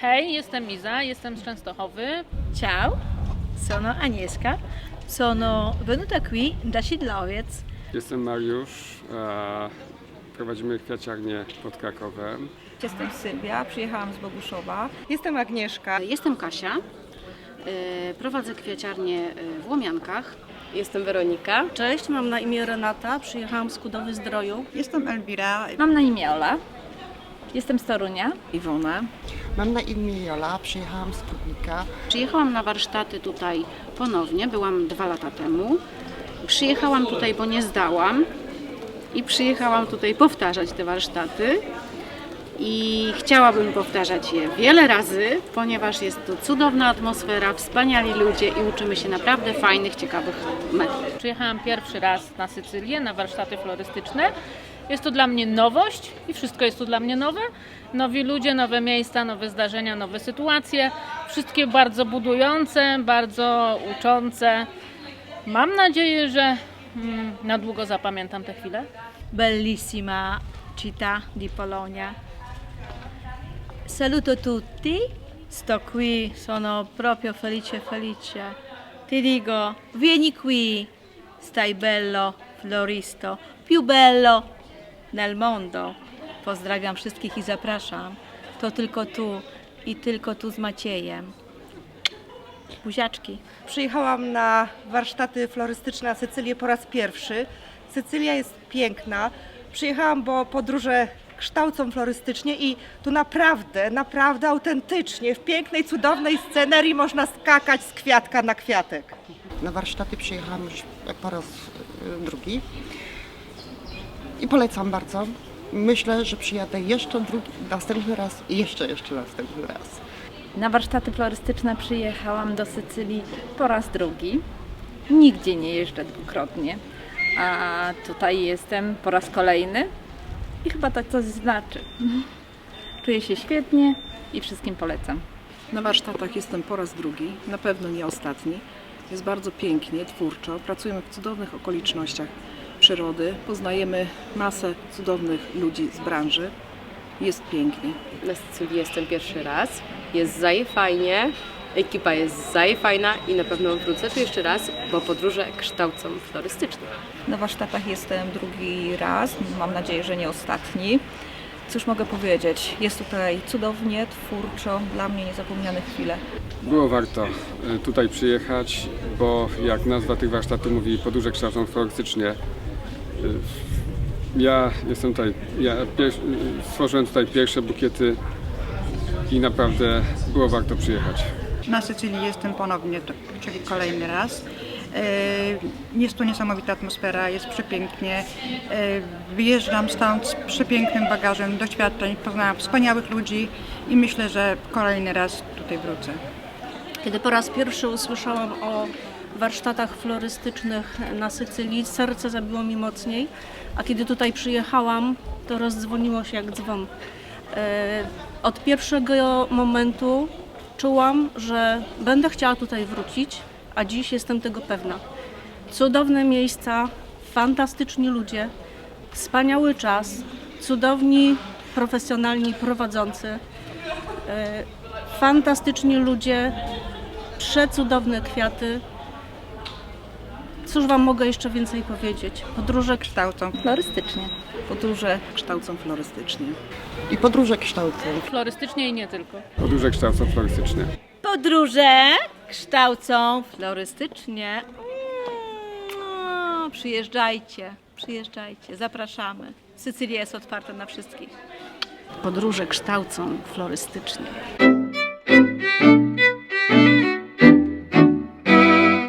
Hej, jestem Iza, jestem z Częstochowy. Ciao, sono Agnieszka, sono venuta qui da Sidlowiec. Jestem Mariusz. e, Prowadzimy kwiaciarnię pod Krakowem. Jestem Sylwia, przyjechałam z Boguszowa. Jestem Agnieszka. Jestem Kasia. y, Prowadzę kwiaciarnię y, w Łomiankach. Jestem Weronika. Cześć, mam na imię Renata, przyjechałam z Kudowy Zdroju. Jestem Elwira. Mam na imię Ola, jestem z Torunia. Iwona. Mam na imię Jola, przyjechałam z Prudnika. Przyjechałam na warsztaty tutaj ponownie, byłam dwa lata temu. Przyjechałam tutaj, bo nie zdałam i przyjechałam tutaj powtarzać te warsztaty. I chciałabym powtarzać je wiele razy, ponieważ jest to cudowna atmosfera, wspaniali ludzie i uczymy się naprawdę fajnych, ciekawych metod. Przyjechałam pierwszy raz na Sycylię, na warsztaty florystyczne. Jest to dla mnie nowość i wszystko jest tu dla mnie nowe. Nowi ludzie, nowe miejsca, nowe zdarzenia, nowe sytuacje. Wszystkie bardzo budujące, bardzo uczące. Mam nadzieję, że mm, na długo zapamiętam te chwile. Bellissima città di Polonia. Saluto tutti, sto qui, sono proprio felice felice. Ti dico, vieni qui, stai bello, floristo, più bello nel mondo. Pozdrawiam wszystkich i zapraszam. To tylko tu i tylko tu z Maciejem. Buziaczki. Przyjechałam na warsztaty florystyczne na Sycylię po raz pierwszy. Sycylia jest piękna. Przyjechałam, bo podróże kształcą florystycznie i tu naprawdę, naprawdę autentycznie, w pięknej, cudownej scenerii można skakać z kwiatka na kwiatek. Na warsztaty przyjechałam już po raz y, drugi i polecam bardzo. Myślę, że przyjadę jeszcze drugi, następny raz i jeszcze, jeszcze następny raz. Na warsztaty florystyczne przyjechałam do Sycylii po raz drugi. Nigdzie nie jeżdżę dwukrotnie, a tutaj jestem po raz kolejny i chyba to coś znaczy. Czuję się świetnie i wszystkim polecam. Na warsztatach jestem po raz drugi, na pewno nie ostatni. Jest bardzo pięknie, twórczo. Pracujemy w cudownych okolicznościach przyrody. Poznajemy masę cudownych ludzi z branży. Jest pięknie. Na Sycylii jestem pierwszy raz. Jest zaje fajnie, ekipa jest zaje fajna i na pewno wrócę tu jeszcze raz, bo podróże kształcą florystyczne. Na warsztatach jestem drugi raz, mam nadzieję, że nie ostatni. Cóż mogę powiedzieć? Jest tutaj cudownie, twórczo, dla mnie niezapomniane chwile. Było warto e, tutaj przyjechać, bo jak nazwa tych warsztatów mówi, podróże kształcą florystycznie. Ja jestem tutaj, ja pier- stworzyłem tutaj pierwsze bukiety i naprawdę było warto przyjechać. Na Sycylii jestem ponownie, czyli kolejny raz. E, Jest tu niesamowita atmosfera, jest przepięknie. E, Wyjeżdżam stąd z przepięknym bagażem doświadczeń, poznałam wspaniałych ludzi i myślę, że kolejny raz tutaj wrócę. Kiedy po raz pierwszy usłyszałam o warsztatach florystycznych na Sycylii, serce zabiło mi mocniej, a kiedy tutaj przyjechałam, to rozdzwoniło się jak dzwon. E, Od pierwszego momentu czułam, że będę chciała tutaj wrócić, a dziś jestem tego pewna. Cudowne miejsca, fantastyczni ludzie, wspaniały czas, cudowni, profesjonalni prowadzący, e, fantastyczni ludzie, przecudowne kwiaty. Cóż Wam mogę jeszcze więcej powiedzieć? Podróże Kształcą Florystycznie. Podróże kształcą florystycznie. I podróże kształcą. Florystycznie i nie tylko. Podróże kształcą florystycznie. Podróże kształcą florystycznie. Mm, Przyjeżdżajcie, przyjeżdżajcie, zapraszamy. Sycylia jest otwarta na wszystkich. Podróże kształcą florystycznie.